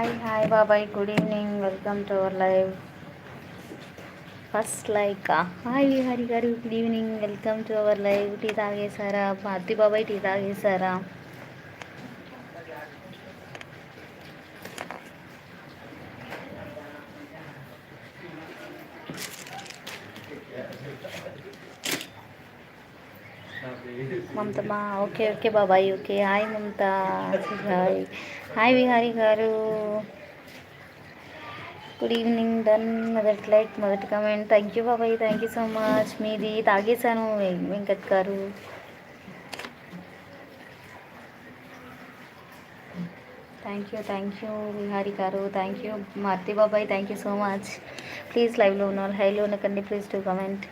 Hi బాబాయ్ good evening welcome to our live first like hi Hari garu good evening welcome to our live tea తాగేశారా Bharati బాబాయ్ tea తాగేశారా మమతమ్మా okay okay బాబాయ్ okay hi Mamatha hi hi Vihari garu. Good evening done మొదటి like మొదటి comment thank you బాబాయ్. Thank you so much మీది తాగేశాను Venkat garu. Thank you thank you Vihari garu. Thank you Marthi బాబాయ్. Thank you so much please లైవ్లో ఉన్న వాళ్ళు హైలో ఉన్నకండి ప్లీజ్ టు కమెంట్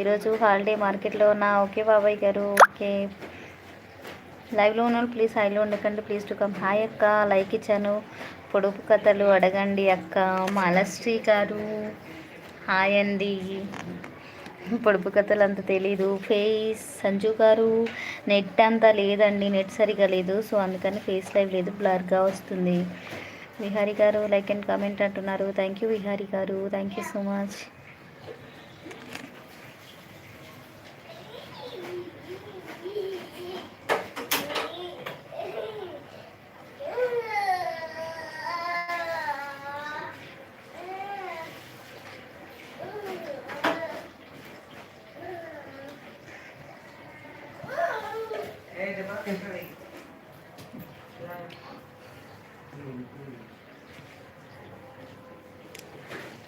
ఈరోజు హాలిడే మార్కెట్లో ఉన్న ఓకే బాబాయ్ గారు ఓకే. లైవ్లో ఉన్న ప్లీజ్ హైలో ఉండకండి. Please to come. హాయ్ అక్క. లైక్ ఇచ్చాను. పొడుపు కథలు అడగండి అక్క. మాలశ్రీ గారు. హాయ్ అండి. పొడుపు కథలు అంత తెలీదు. ఫేస్. సంజు గారు. నెట్ అంతా లేదండి. నెట్ సరిగా లేదు. సో అందుకని ఫేస్ లైవ్ లేదు. బ్లర్గా వస్తుంది. Vihari garu like and comment అంటున్నారు. Thank you Vihari garu. Thank you so much.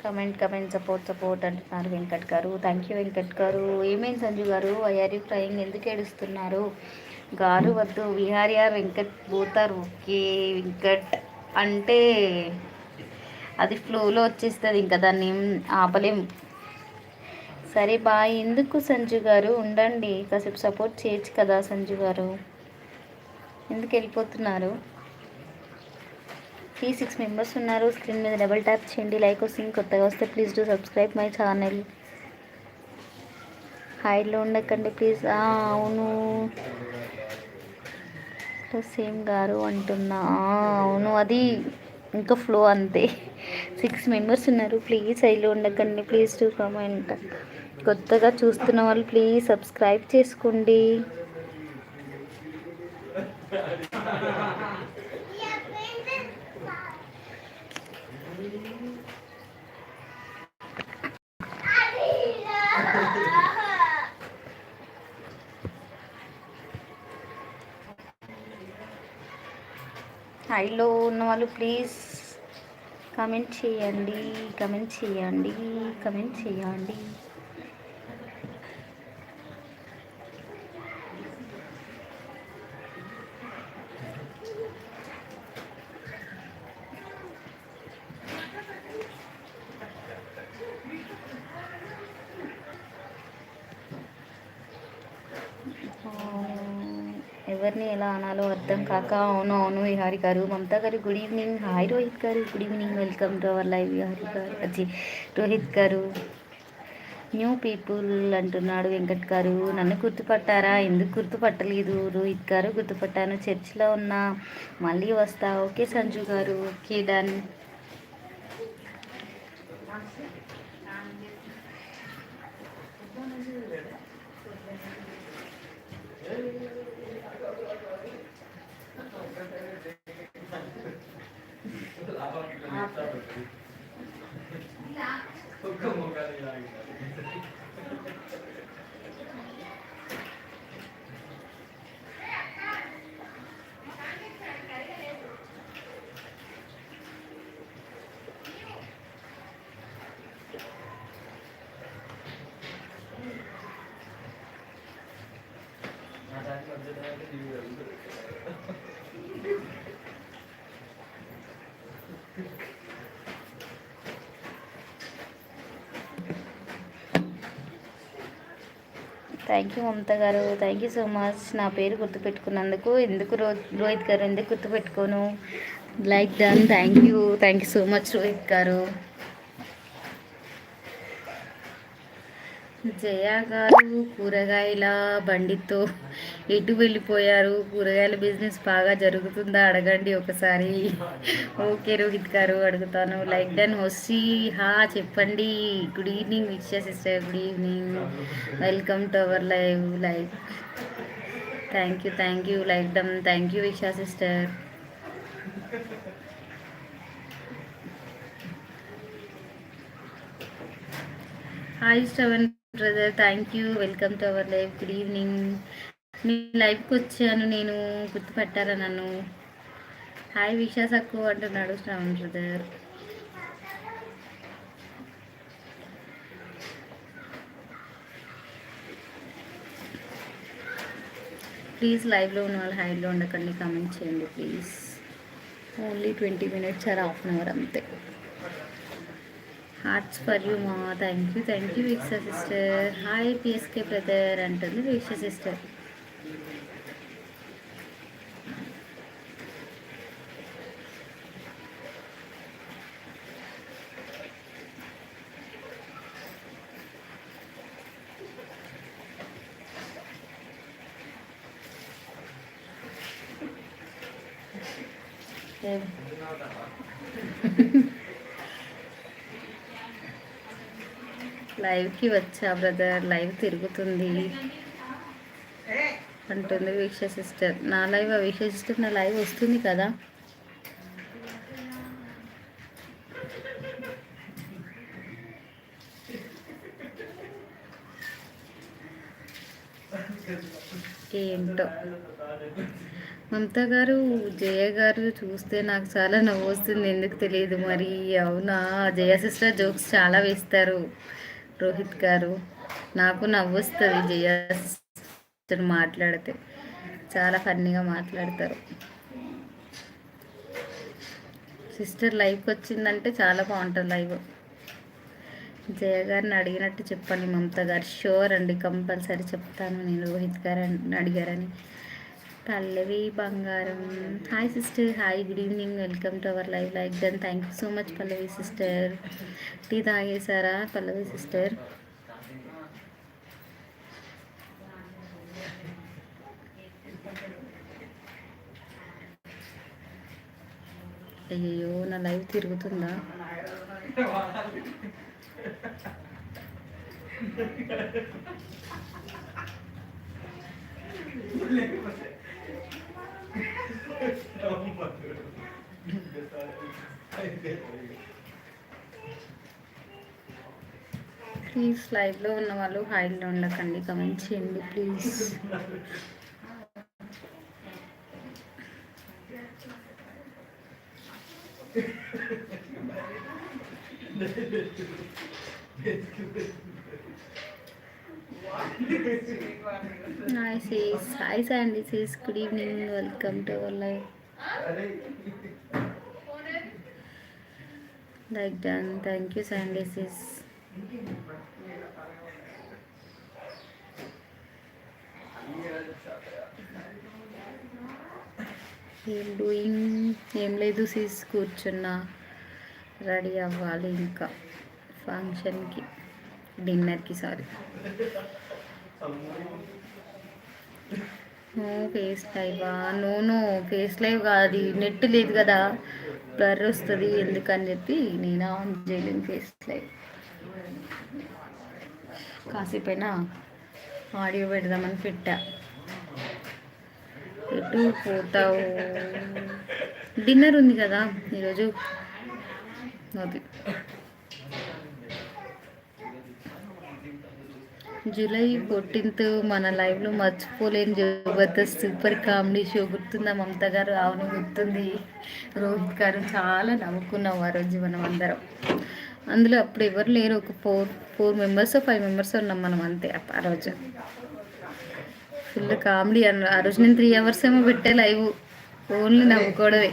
Comment comment support support అంటున్నారు వెంకట్ గారు. థ్యాంక్ యూ వెంకట్ గారు. ఏమేం సంజు గారు? ఐఆర్ యూ ఎందుకు ఏడుస్తున్నారు? గారు వద్దు. విహారీఆర్ వెంకట్ పోతారు. ఓకే వెంకట్. అంటే అది ఫ్లోలో వచ్చేస్తుంది ఇంకా దాన్ని ఆపలేం. సరే బాయ్ ఎందుకు సంజు గారు? ఉండండి. కాసేపు సపోర్ట్ చేయొచ్చు కదా సంజు గారు. ఎందుకు వెళ్ళిపోతున్నారు? త్రీ సిక్స్ మెంబర్స్ ఉన్నారు. స్క్రీన్ మీద డబల్ ట్యాప్ చేయండి. లైక్ వస్తుంది. కొత్తగా వస్తే please do subscribe my channel. హైడ్లో ఉండకండి ప్లీజ్. అవును. సేమ్ గారు అంటున్నా. అవును. అది ఇంకా ఫ్లో అంతే. సిక్స్ మెంబర్స్ ఉన్నారు. ప్లీజ్ హైలో ఉండకండి. Please to comment. కొత్తగా చూస్తున్న వాళ్ళు ప్లీజ్ సబ్స్క్రైబ్ చేసుకోండి. హైలో ఉన్న వాళ్ళు ప్లీజ్ కమెంట్ చేయండి కమెంట్ చేయండి కమెంట్ చేయండి. కాక అవును అవును విహారి గారు మమతా గారు good evening hi Rohit garu good evening welcome to our live Vihari garu అజీ Rohit గారు. న్యూ పీపుల్ అంటున్నాడు వెంకట్ గారు. నన్ను గుర్తుపట్టారా? ఎందుకు గుర్తుపట్టలేదు? రోహిత్ గారు గుర్తుపట్టాను. చర్చిలో ఉన్నా. మళ్ళీ వస్తా. Okay Sanju garu. Okay done thank you Mamatha garu. Thank you so much నా పేరు గుర్తుపెట్టుకున్నందుకు ఎందుకు రో రోహిత్ గారు ఎందుకు గుర్తుపెట్టుకోను? Like done thank you thank you so much Rohit garu. Jaya garu కూరగాయల బండితో ఎటు వెళ్ళిపోయారు? కూరగాయల బిజినెస్ బాగా జరుగుతుందా? అడగండి ఒకసారి. ఓకే రోహిత్ గారు అడుగుతాను. లైక్ డన్ వచ్చి హా చెప్పండి. Good evening Vishaya sister. Good evening. Welcome to our live. Like thank you thank you. Like done thank you Visha sister. Hi Shravan. Brother thank you welcome to our life good evening మీ లైఫ్కి వచ్చాను. నేను గుర్తుపెట్టారా నన్ను? Hi విషా సక్కు అంటున్నాడు Shravan brother please లైవ్లో ఉన్న వాళ్ళు హైలో ఉండకండి. కామెంట్ చేయండి please only twenty minutes or half an hour అంతే. హార్ట్స్ ఫర్ యూ మా thank you thank you Veeksha sister hi PSK brother అంటుంది వీక్ష సిస్టర్ లైవ్కి వచ్చా బ్రదర్. లైవ్ తిరుగుతుంది. అంటుంది వీక్ష సిస్టర్. నా లైవ్ ఆ వీక్ష సిస్టర్ నా లైవ్ వస్తుంది కదా. ఏంటో? మమతా గారు జయ గారు చూస్తే నాకు చాలా నవ్వు వస్తుంది. ఎందుకు తెలియదు మరి? అవునా? జయ సిస్టర్ జోక్స్ చాలా వేస్తారు. రోహిత్ గారు నాకు నవ్వు వస్తుంది జయ మాట్లాడితే. చాలా ఫన్నీగా మాట్లాడతారు. సిస్టర్ లైవ్కి వచ్చిందంటే చాలా బాగుంటుంది లైవ్. జయ గారిని అడిగినట్టు చెప్పండి మమత గారు. షూర్ అండి కంపల్సరీ చెప్తాను నేను రోహిత్ గారు అడిగారని. పల్లవి బంగారం. Hi sister hi good evening welcome to our live like then thank you so much Pallavi sister tea తాగేశారా Pallavi sister అయ్యో నా లైవ్ తిరుగుతుందా? ప్లీజ్ లైవ్లో ఉన్న వాళ్ళు హైలో ఉండకండి కమెంట్ చేయండి please. Hi sis hi Sandy sis good evening welcome to our live like done thank you Sandy sis ఏం doing ఏం లేదు సీస్ కూర్చున్నా. రెడీ అవ్వాలి ఇంకా. ఫంక్షన్కి డిన్నర్కి సారీ ఫేస్ లైవా నూను ఫేస్ లైవ్ కాదు నెట్ లేదు కదా. బ్లర్ వస్తుంది ఎందుకని చెప్పి నేను ఆన్ చేయలేను ఫేస్ లైవ్. కాసేపైనా ఆడియో పెడదామని పెట్టా. ఎటు పోతావు? డిన్నర్ ఉంది కదా ఈరోజు. అది జూలై ఫోర్టీన్త్ మన లైవ్లో మర్చిపోలేని జబర్దస్త్ సూపర్ కామెడీ షో గుర్తుందా? మమత గారు అవును గుర్తుంది. రోహిత్ గారు చాలా నవ్వుకున్నాం ఆ రోజు మనం అందరం. అందులో అప్పుడు ఎవరు లేరు. ఒక four four members five members ఉన్నాం మనం అంతే ఆ రోజు. ఫుల్ కామెడీ ఆ రోజు నేను త్రీ అవర్స్ ఏమో పెట్టే లైవ్. ఓన్లీ నవ్వుకోవడమే.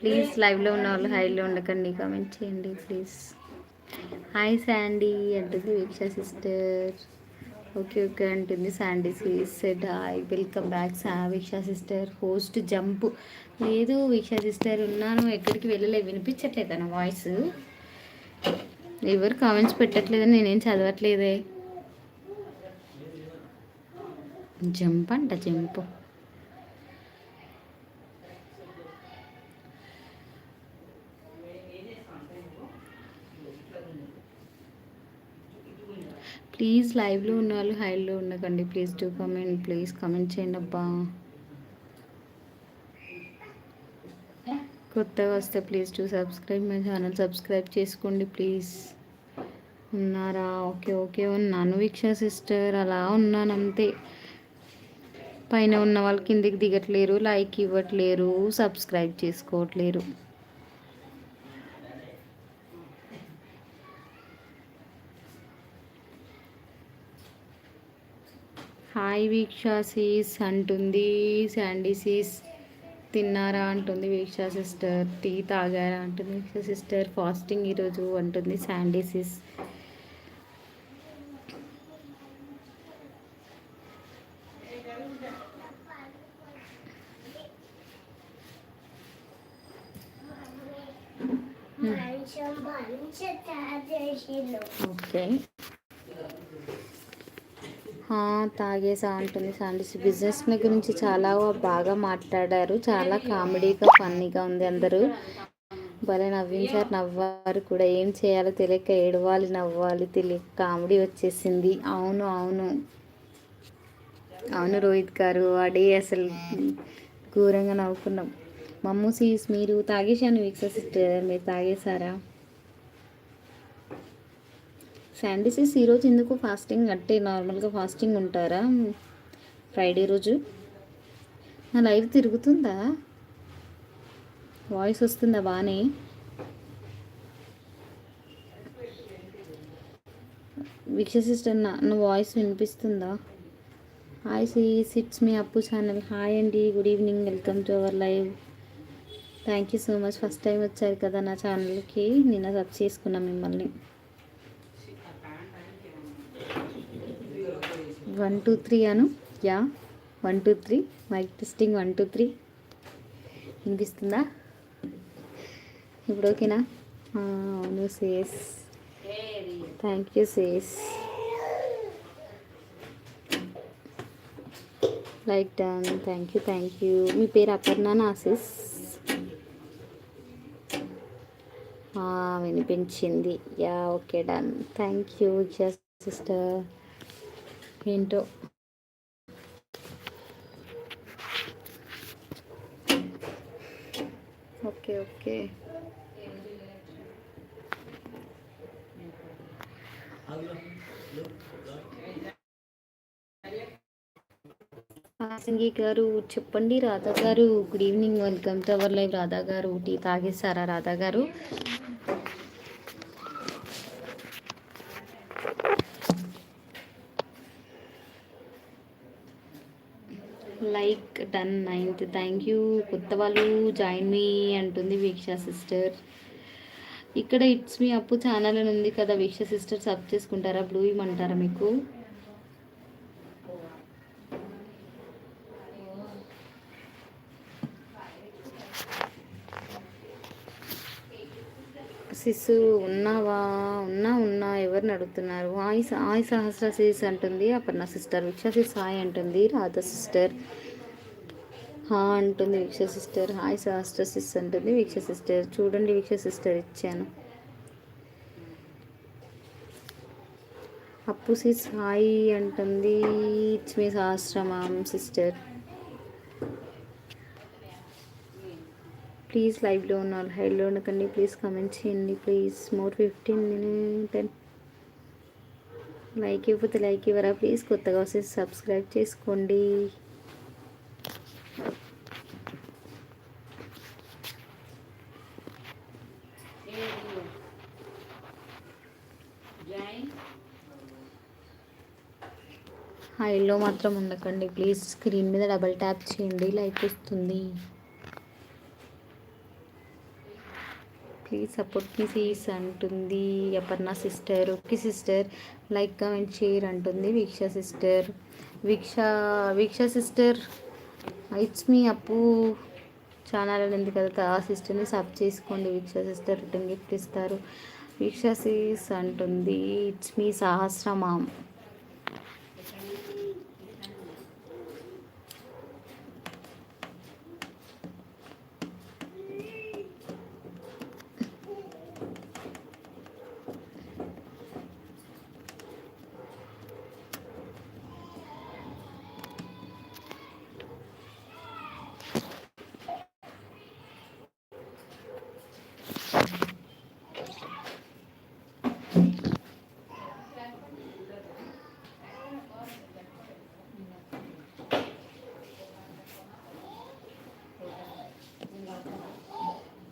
ప్లీజ్ లైవ్లో ఉన్న వాళ్ళు హైలో ఉండకండి. కామెంట్ చేయండి ప్లీజ్ హాయ్ శాండీ అంటుంది వీక్ష సిస్టర్ ఓకే ఓకే అంటుంది Sandy said hi welcome back సా వీక్ష సిస్టర్ హోస్ట్ జంప్ లేదు వీక్ష సిస్టర్ ఉన్నాను. ఎక్కడికి వెళ్ళలే వినిపించట్లేదు నా వాయిస్ ఎవరు కామెంట్స్ పెట్టట్లేదని నేనేం చదవట్లేదే? జంప్ అంట జంప్. ప్లీజ్ లైవ్లో ఉన్న వాళ్ళు హైలో ఉండకండి. Please do comment please comment చేయండి అబ్బా. కొత్తగా వస్తే please to subscribe my channel subscribe చేసుకోండి ప్లీజ్. ఉన్నారా? ఓకే ఓకే ఉన్నాను వీక్ష సిస్టర్. అలా ఉన్నాను అంతే. పైన ఉన్న వాళ్ళు కిందికి దిగట్లేరు లైక్ ఇవ్వట్లేరు సబ్స్క్రైబ్ చేసుకోవట్లేరు. హాయ్ వీక్షాసీస్ అంటుంది. శాండీసీస్ తిన్నారా అంటుంది వీక్షా సిస్టర్ టీ తాగారా అంటుంది వీక్ష సిస్టర్ ఫాస్టింగ్ ఈరోజు అంటుంది శాండీసీస్ సీస్ ఓకే. తాగేసా ఉంటుంది సాండిస్. బిజినెస్ గురించి చాలా బాగా మాట్లాడారు. చాలా కామెడీగా ఫన్నీగా ఉంది అందరూ. భలే నవ్వించారు. నవ్వారు కూడా. ఏం చేయాలో తెలియక ఏడవాలి నవ్వాలి తెలియక కామెడీ వచ్చేసింది. అవును అవును. అవును రోహిత్ గారు అడే అసలు ఘోరంగా నవ్వుకున్నాం. మమ్మూసీస్ మీరు తాగేశాను వీక్స్ సిస్టర్. మీరు తాగేశారా? శాండిసెస్ ఈరోజు ఎందుకు ఫాస్టింగ్? అంటే నార్మల్గా ఫాస్టింగ్ ఉంటారా? ఫ్రైడే రోజు? నా లైవ్ తిరుగుతుందా? వాయిస్ వస్తుందా బాగానే వీక్ష సిస్టర్ నా వాయిస్ వినిపిస్తుందా? హాయ్ సి సిట్స్ మీ అప్పు ఛానల్. హాయ్ అండి good evening. Welcome to our live. Thank you so much first time వచ్చారు కదా నా ఛానల్కి నిన్న సబ్ చేసుకున్నా మిమ్మల్ని. One two three Anu? Yeah one two three mic testing one two three వినిపిస్తుందా? ఇప్పుడు ఓకేనా? అవును sis thank you sis like done thank you thank you మీ పేరు అపర్ణ ఆశిస్ వినిపించింది. Yeah okay done. Thank you sister. ఏంటో? Okay okay. సింగి గారు చెప్పండి Radha garu. Good evening welcome to our live. Radha garu tea తాగేశారా Radha గారు? Ten ninth. థ్యాంక్ యూ కొత్త వాళ్ళు join me అంటుంది Veeksha sister ఇక్కడ ఇట్స్ మీ అప్పు ఛానల్ అని ఉంది కదా వీక్ష సిస్టర్ సబ్ చేసుకుంటారా? బ్లూ ఇమ్మంటారా మీకు? సిస్సు ఉన్నావా? ఉన్నా ఉన్నా ఎవరిని అడుగుతున్నారు? ఆయి ఆయి సహస్ర సిస్ అంటుంది Aparna sister Veeksha sis hi అంటుంది రాధ సిస్టర్ హా అంటుంది Veeksha sister. Hi Sahasra sis అంటుంది వీక్ష సిస్టర్. చూడండి వీక్ష సిస్టర్ ఇచ్చాను. అప్పు సిస్ హాయ్ అంటుంది. It's me సహస్రమాం sister. ప్లీజ్ లైవ్లో ఉన్నారు హైలో ఉండకండి. ప్లీజ్ కమెంట్ చేయండి. Please more fifteen ten like ఇవ్వకపోతే లైక్ ఇవ్వరా? ప్లీజ్ కొత్తగా వస్తే సబ్స్క్రైబ్ చేసుకోండి. హైలో మాత్రం ఉండకండి. ప్లీజ్ స్క్రీన్ మీద డబల్ ట్యాప్ చేయండి. లైక్ వస్తుంది. ప్లీజ్ సపోర్ట్ మీ సీస్ అంటుంది. Aparna sister. Okay sister. Like comment share అంటుంది Veeksha sister. Veeksha Veeksha sister. It's me Appu channel ఉంది కదా ఆ సిస్టర్ని సబ్ చేసుకోండి. వీక్ష సిస్టర్ రిటర్న్ గిఫ్ట్ ఇస్తారు. వీక్ష సీస్ అంటుంది. It's me Sahasra mom.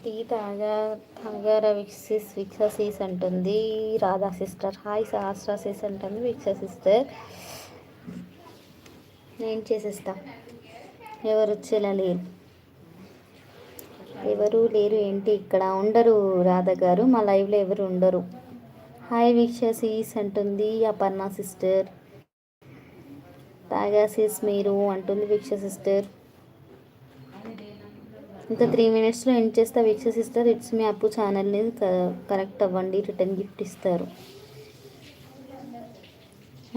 Tea తాగా తాగారా విక్సిస్ విక్ససిస్ అంటుంది. రాధా సిస్టర్. హాయ్ సహస్రాసిస్ అంటుంది విక్స సిస్టర్. నేను చేసేస్తా. ఎవరు వచ్చేలా లేరు. ఎవరు లేరు ఏంటి ఇక్కడ? ఉండరు రాధ గారు. మా లైవ్లో ఎవరు ఉండరు. హాయ్ వీక్షసీస్ అంటుంది అపర్ణ సిస్టర్. తాగాసిస్ మీరు అంటుంది వీక్ష సిస్టర్. ఇంకా త్రీ మినిట్స్లో ఎండ్ చేస్తే వీక్ష ఇట్స్ మీ అప్పు ఛానల్ని కరెక్ట్ అవ్వండి. రిటర్న్ గిఫ్ట్ ఇస్తారు.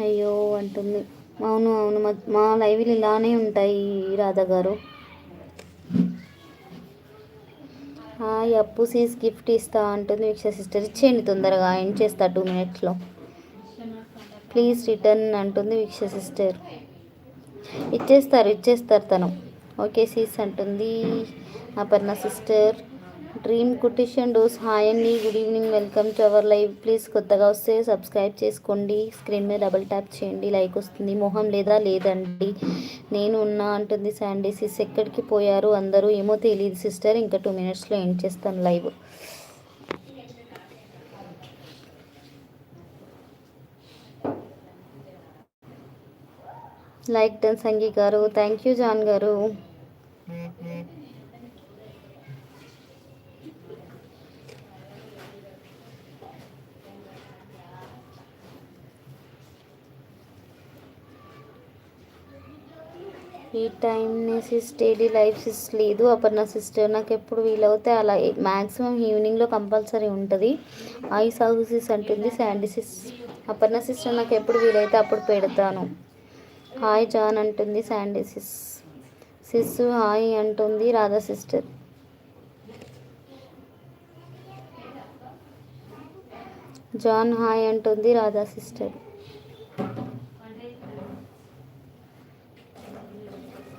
అయ్యో అంటుంది. అవును అవును. మా మా లైవ్లు ఇలానే ఉంటాయి రాధా గారు. హాయ్ అప్పు సీస్ గిఫ్ట్ ఇస్తా అంటుంది వీక్ష సిస్టర్. ఇచ్చేయండి తొందరగా. ఎండ్ చేస్తా టూ మినిట్స్లో. ప్లీజ్ రిటర్న్ అంటుంది వీక్ష సిస్టర్. ఇచ్చేస్తారు ఇచ్చేస్తారు తను. ఓకే సీస్ అంటుంది. అపర్ణ సిస్టర్ డ్రీమ్ కుటిషన్ డోస్. హాయ్ అండి good evening welcome to our live. Please కొత్తగా వస్తే సబ్స్క్రైబ్ చేసుకోండి. స్క్రీన్ మీద డబుల్ ట్యాప్ చేయండి లైక్ వస్తుంది. మొహం లేదా లేదండి. నేను ఉన్నా అంటుంది శాండీ. సిస్ ఎక్కడికి పోయారు? అందరూ ఏమో తెలియదు సిస్టర్. ఇంకా టూ మినిట్స్లో ఎండ్ చేస్తాను లైవ్. లైక్ డన్ సంగీ గారు. థ్యాంక్ యూ జాన్ గారు. ఈ టైంని సిస్ డైలీ లైఫ్ సిస్ లేదు. అపర్ణ సిస్టర్ నాకు ఎప్పుడు వీలవుతే అలా మ్యాక్సిమం ఈవినింగ్లో కంపల్సరీ ఉంటుంది. ఐస్ హౌసెస్ అంటుంది శాండిసిస్ అపర్ణ సిస్టర్ నాకు ఎప్పుడు వీలైతే అప్పుడు పెడతాను. హాయ్ జాన్ అంటుంది శాండిసిస్ సిస్. హాయ్ అంటుంది రాధా సిస్టర్. జాన్ హాయ్ అంటుంది రాధా సిస్టర్.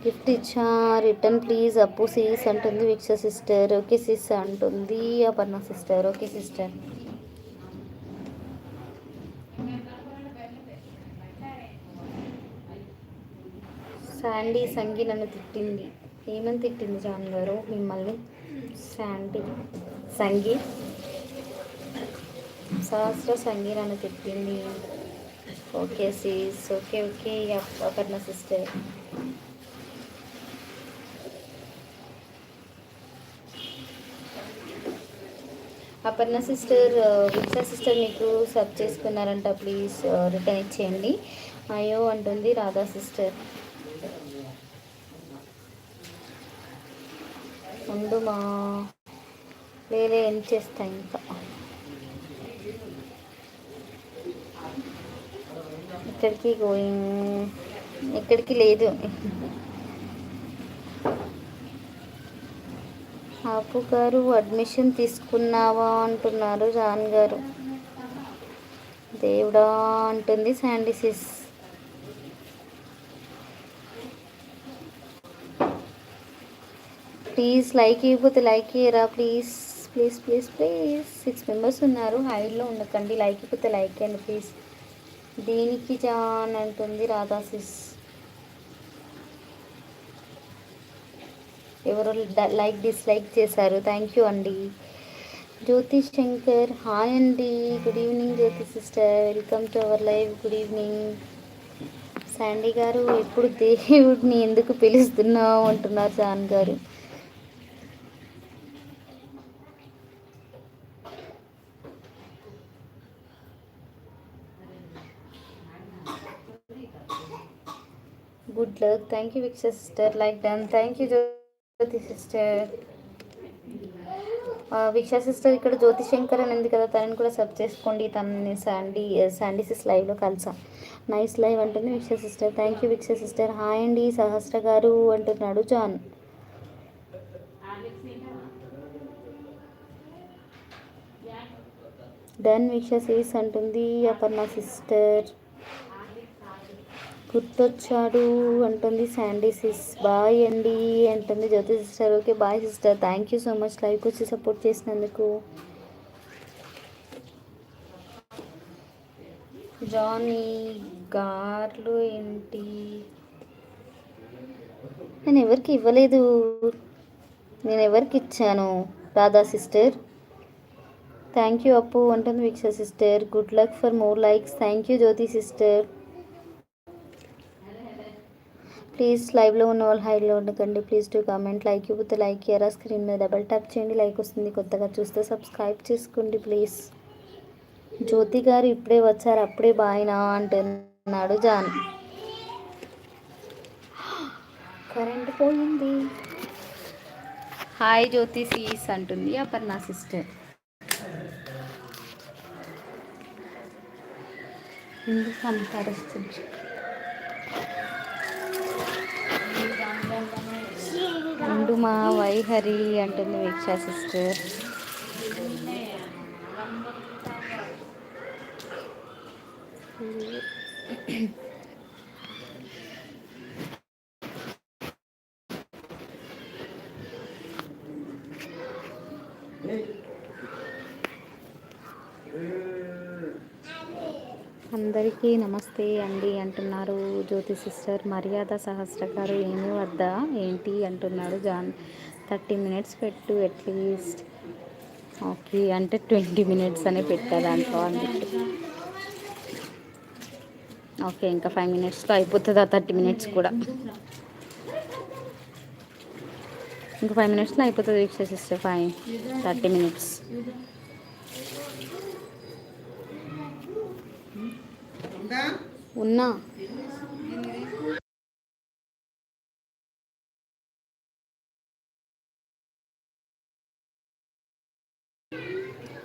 గిఫ్ట్ ఇచ్చా రిటర్న్ ప్లీజ్ అప్పు సీస్ అంటుంది వీక్ష సిస్టర్. ఓకే సిస్ అంటుంది Aparna sister. Okay sister. Sandy సంగి నన్ను తిట్టింది. ఏమని తిట్టింది జాన్ గారు? మిమ్మల్ని శాండీ సంగి సహస్ర సంగీ నన్ను తిట్టింది. Okay sis okay okay Aparna sister Aparna sister Viksha sister మీకు సబ్ చేసుకున్నారంట ప్లీజ్ రిటర్న్ uh, ఇచ్చేయండి. అయ్యో అంటుంది రాధా సిస్టర్ ఉండు మా వేరే ఏం చేస్తా ఇంకా. ఇక్కడికి గోయింగ్ ఎక్కడికి లేదు. ఆపు గారు అడ్మిషన్ తీసుకున్నావా అంటున్నారు జాన్ గారు. దేవుడా అంటుంది శాండిసిస్ ప్లీజ్ లైక్ ఇవ్వకపోతే like ఇయ్యరా please please please please six members ఉన్నారు హైడ్లో ఉండకండి. లైక్ ఇవ్వకపోతే లైక్ ఇవ్వండి ప్లీజ్ దీనికి జాన్ అంటుంది రాధా సిస్ ఎవరు లైక్ డిస్లైక్ చేశారు? థ్యాంక్ యూ అండి. జ్యోతి శంకర్ హాయ్ అండి. Good evening Jyothi sister welcome to our live good evening Sandy గారు ఎప్పుడు దేవుడిని ఎందుకు పిలుస్తున్నావు? అంటున్నారు జాన్ గారు. Good luck thank you Viksha sister like done thank you Jyothi sister Viksha sister ఇక్కడ జ్యోతి శంకర్ అని ఉంది కదా తనని కూడా సబ్ చేసుకోండి. తనని శాండీ శాండీ సిస్ లైవ్లో కలిసాం. నైస్ లైవ్ అంటుంది Viksha sister thank you Viksha sister hi అండి సహస్ర గారు అంటున్నాడు జాన్ డన్ విక్ష సిస్ అంటుంది అపర్ణ సిస్టర్ గుర్తొచ్చాడు అంటుంది శాండీ సిస్. బాయ్ అండి అంటుంది Jyothi sister. Okay bye sister. Thank you so much like వచ్చి సపోర్ట్ చేసినందుకు. జానీ గార్లు ఏంటి? నేను ఎవరికి ఇవ్వలేదు. నేను ఎవరికి ఇచ్చాను? Radha sister. Thank you Appu అంటుంది Veeksha sister. Good luck for more likes thank you Jyothi sister. Please లైవ్లో ఉన్న వాళ్ళు హైలో ఉండకండి. Please to comment. లైక్ ఇవ్వతే లైక్ ఎరా స్క్రీన్ మీద డబల్ ట్యాప్ చేయండి. లైక్ వస్తుంది. కొత్తగా చూస్తే సబ్స్క్రైబ్ చేసుకోండి ప్లీజ్. జ్యోతి గారు ఇప్పుడే వచ్చారు. అప్పుడే బాయినా అంటున్నాడు జాన్. కరెంట్ పోయింది. హాయ్ జ్యోతి సీస్ అంటుంది. అపర్ణ సిస్టర్. ఎందుకు అంత మా వైహరి అంటుంది వీక్షా సిస్టర్ Thank you. అందరికీ నమస్తే అండి అంటున్నారు జ్యోతి సిస్టర్. మర్యాద సహస్రకారు ఏమి వద్దా? ఏంటి? అంటున్నాడు జాన్. థర్టీ మినిట్స్ పెట్టు అట్లీస్ట్. ఓకే అంటే ట్వంటీ మినిట్స్ అనే పెట్టా దాంట్లో అందుకే ఓకే ఇంకా ఫైవ్ మినిట్స్లో అయిపోతుందా? థర్టీ మినిట్స్ కూడా. ఇంకా ఫైవ్ మినిట్స్లో అయిపోతుంది Veeksha sister five. Thirty minutes. ఉన్నా.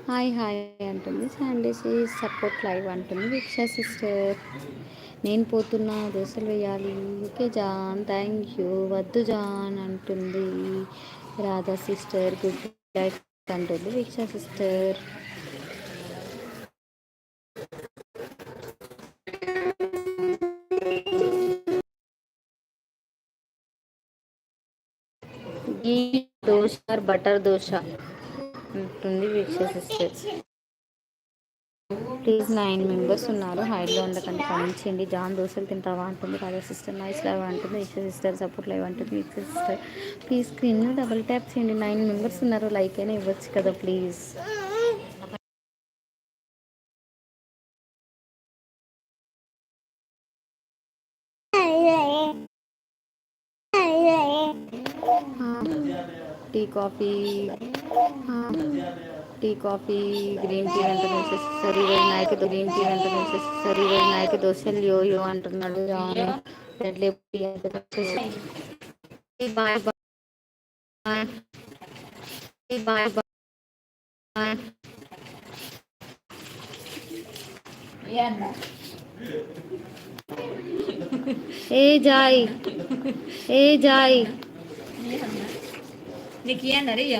హాయ్ హాయ్ అంటుంది శాండీసి సపోర్ట్ లైవ్ అంటుంది రిక్షా సిస్టర్. నేను పోతున్నా దోశలు వేయాలి. Okay John thank you. వద్దు జాన్ అంటుంది. రాధా సిస్టర్ గుడ్ లైఫ్ అంటుంది రిక్షా సిస్టర్. గీ దోశ బటర్ దోశ ఉంటుంది Veeksha sisters please nine members ఉన్నారు. హైడ్లో ఉండకండి పంపించండి చేయండి. జాన్ దోశలు తింటావా అంటుంది రాధా సిస్టర్. నైస్ లైవ్ అంటుంది వీక్ష సిస్టర్ సపోర్ట్ లైవ్ అంటుంది Veeksha sister. Please screen double tap చేయండి. నైన్ మెంబర్స్ ఉన్నారు. లైక్ అయినా ఇవ్వచ్చు కదా please. Tea coffee tea coffee green tea అంటే సరి నాయకు గ్రీన్ టీ అంటే సరి నాయకు దోశలు యో యో అంటున్నాడు రాను red bye bye bye bye ఏ జాయ్ ఏ జాయ్ இன்னைக்கு ஏன் நிறைய?